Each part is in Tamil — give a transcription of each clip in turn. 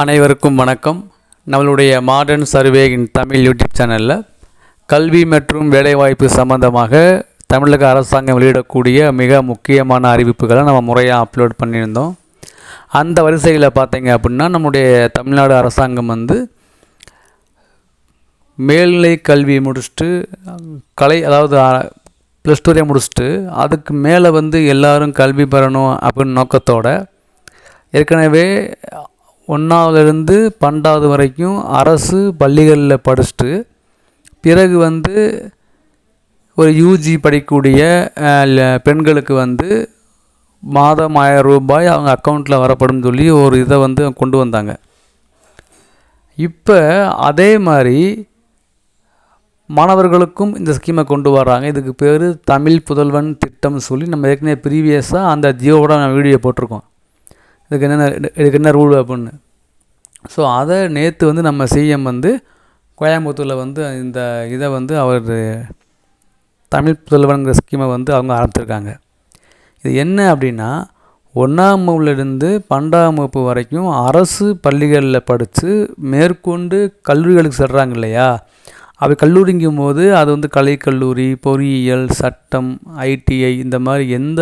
அனைவருக்கும் வணக்கம். நம்மளுடைய modern survey in Tamil YouTube சேனலில் கல்வி மற்றும் வேலைவாய்ப்பு சம்பந்தமாக தமிழக அரசாங்கம் வெளியிடக்கூடிய மிக முக்கியமான அறிவிப்புகளை நம்ம முறையாக அப்லோட் பண்ணியிருந்தோம். அந்த வரிசையில் பார்த்தீங்க அப்படின்னா நம்முடைய தமிழ்நாடு அரசாங்கம் வந்து மேல்நிலை கல்வி முடிச்சுட்டு கலை அதாவது ப்ளஸ் டூரே முடிச்சுட்டு அதுக்கு மேலே வந்து எல்லாரும் கல்வி பெறணும் அப்படின்னு நோக்கத்தோட ஏற்கனவே ஒன்றாவதுலேருந்து பன்னெண்டாவது வரைக்கும் அரசு பள்ளிகளில் படிச்சுட்டு பிறகு வந்து ஒரு யூஜி படிக்கக்கூடிய ல- பெண்களுக்கு வந்து மாதம் ஆயிரம் ரூபாய் அவங்க அக்கௌண்ட்டில் வரப்படும் சொல்லி ஒரு இதை வந்து கொண்டு வந்தாங்க. இப்போ அதே மாதிரி மாணவர்களுக்கும் இந்த ஸ்கீமை கொண்டு வராங்க இதுக்கு பேர் தமிழ் புதல்வன் திட்டம் சொல்லி நம்ம ஏற்கனவே ப்ரீவியஸாக அந்த ஜியோவோட நான் வீடியோ போட்டிருக்கோம். இதுக்கு என்னென்ன இதுக்கு என்ன ரூல் அப்படின்னு. ஸோ அதை நேற்று வந்து நம்ம சிஎம் வந்து கோயம்புத்தூரில் வந்து இந்த இதை வந்து அவர் தமிழ் புதல்வன்கிற ஸ்கீமை வந்து அவங்க ஆரம்பிச்சிருக்காங்க. இது என்ன அப்படின்னா ஒன்றாம் வகுப்புலேருந்து பன்னெண்டாம் வகுப்பு வரைக்கும் அரசு பள்ளிகளில் படித்து மேற்கொண்டு கல்லூரிகளுக்கு செல்கிறாங்க இல்லையா? அப்படி கல்லூரிங்கும் போது அது வந்து கலைக்கல்லூரி பொறியியல் சட்டம் ஐடிஐ இந்த மாதிரி எந்த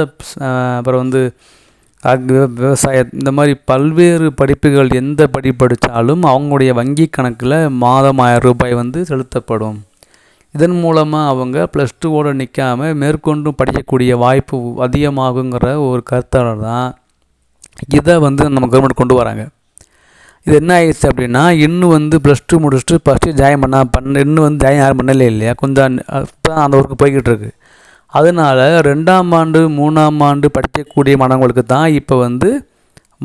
அப்புறம் வந்து அக் விவசாய விவசாயம் இந்த மாதிரி பல்வேறு படிப்புகள் எந்த படி படித்தாலும் அவங்களுடைய வங்கி கணக்கில் மாதம் ஆயிரம் ரூபாய் வந்து செலுத்தப்படும். இதன் மூலமாக அவங்க ப்ளஸ் டூவோடு நிற்காம மேற்கொண்டும் படிக்கக்கூடிய வாய்ப்பு அதிகமாகுங்கிற ஒரு கருத்தாளர் தான் இதை வந்து நம்ம கவர்மெண்ட் கொண்டு வராங்க. இது என்ன ஆயிடுச்சு அப்படின்னா இன்னும் வந்து ப்ளஸ் டூ முடிச்சுட்டு ஃபஸ்ட்டு ஜாயின் பண்ண பண்ண இன்னும் வந்து ஜாயின் யாரும் பண்ணலே இல்லையா? கொஞ்சம் தான் அந்த ஒர்க்கு போய்கிட்டு இருக்குது அதனால் ரெண்டாம் ஆண்டு மூணாம் ஆண்டு படிக்கக்கூடிய மாணவர்களுக்கு தான் இப்போ வந்து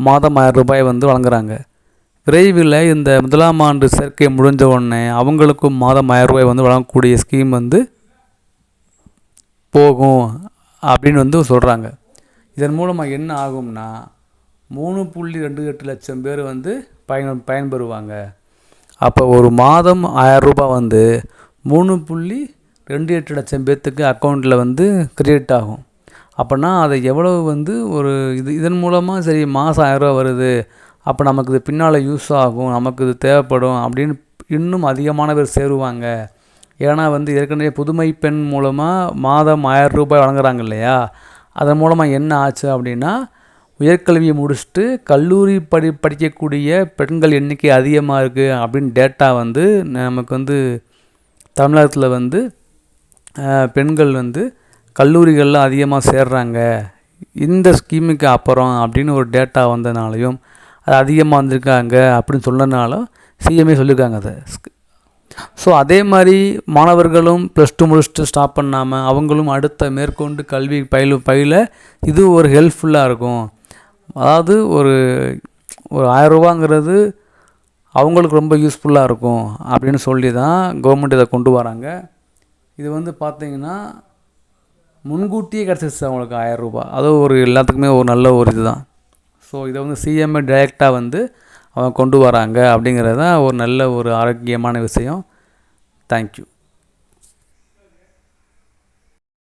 மாதம் ஆயிரம் ரூபாய் வந்து வழங்குறாங்க. விரைவில் இந்த முதலாம் ஆண்டு சேர்க்கை முடிஞ்ச உடனே அவங்களுக்கும் மாதம் ஆயிரம் ரூபாய் வந்து வழங்கக்கூடிய ஸ்கீம் வந்து போகும் அப்படின்னு வந்து சொல்கிறாங்க இதன் மூலமாக என்ன ஆகும்னா மூணு புள்ளி ரெண்டு எட்டு லட்சம் பேர் வந்து பயன் பயன்பெறுவாங்க. அப்போ ஒரு மாதம் ஆயிரம் ரூபாய் வந்து மூணு புள்ளி ரெண்டு எட்டு லட்சம் பேர்த்துக்கு அக்கௌண்ட்டில் வந்து கிரியேட் ஆகும். அப்போனா அதை எவ்வளவு வந்து ஒரு இது இதன் மூலமாக சரி மாதம் ஆயிரரூவா வருது. அப்போ நமக்கு இது பின்னால் யூஸ் ஆகும் நமக்கு இது தேவைப்படும் அப்படின்னு இன்னும் அதிகமான பேர் சேருவாங்க. ஏன்னா வந்து ஏற்கனவே புதுமை பெண் மூலமாக மாதம் ஆயிரம் ரூபாய் வழங்குறாங்க இல்லையா? அதன் மூலமாக என்ன ஆச்சு அப்படின்னா உயர்கல்வியை முடிச்சுட்டு கல்லூரி படி படிக்கக்கூடிய பெண்கள் எண்ணிக்கை அதிகமாக இருக்குது அப்படின்னு டேட்டா வந்து நமக்கு வந்து தமிழகத்தில் வந்து பெண்கள் வந்து கல்லூரிகளில் அதிகமாக சேர்றாங்க. இந்த ஸ்கீமுக்கு அப்புறம் அப்படின்னு ஒரு டேட்டா வந்ததுனாலையும் அது அதிகமாக வந்திருக்காங்க அப்படின்னு சொன்னனாலும் சிஎம்ஏ சொல்லியிருக்காங்க அதை. ஸோ அதே மாதிரி மாணவர்களும் ப்ளஸ் டூ முடிச்சுட்டு ஸ்டாப் பண்ணாமல் அவங்களும் அடுத்த மேற்கொண்டு கல்வி பயில பயில இது ஒரு ஹெல்ப்ஃபுல்லாக இருக்கும். அதாவது ஒரு ஒரு ஆயரூபாங்கிறது அவங்களுக்கு ரொம்ப யூஸ்ஃபுல்லாக இருக்கும் அப்படின்னு சொல்லி தான் கவர்மெண்ட் இதை கொண்டு வராங்க. இது வந்து பார்த்தீங்கன்னா முன்கூட்டியே கிடச்சிருச்சு அவங்களுக்கு ஆயிரம் ரூபாய். ஒரு எல்லாத்துக்குமே ஒரு நல்ல ஒரு இதுதான். ஸோ இதை வந்து சிஎம்ஏ டைரெக்டாக வந்து அவங்க கொண்டு வராங்க அப்படிங்கிறது தான் ஒரு நல்ல ஒரு ஆரோக்கியமான விஷயம். தேங்க்யூ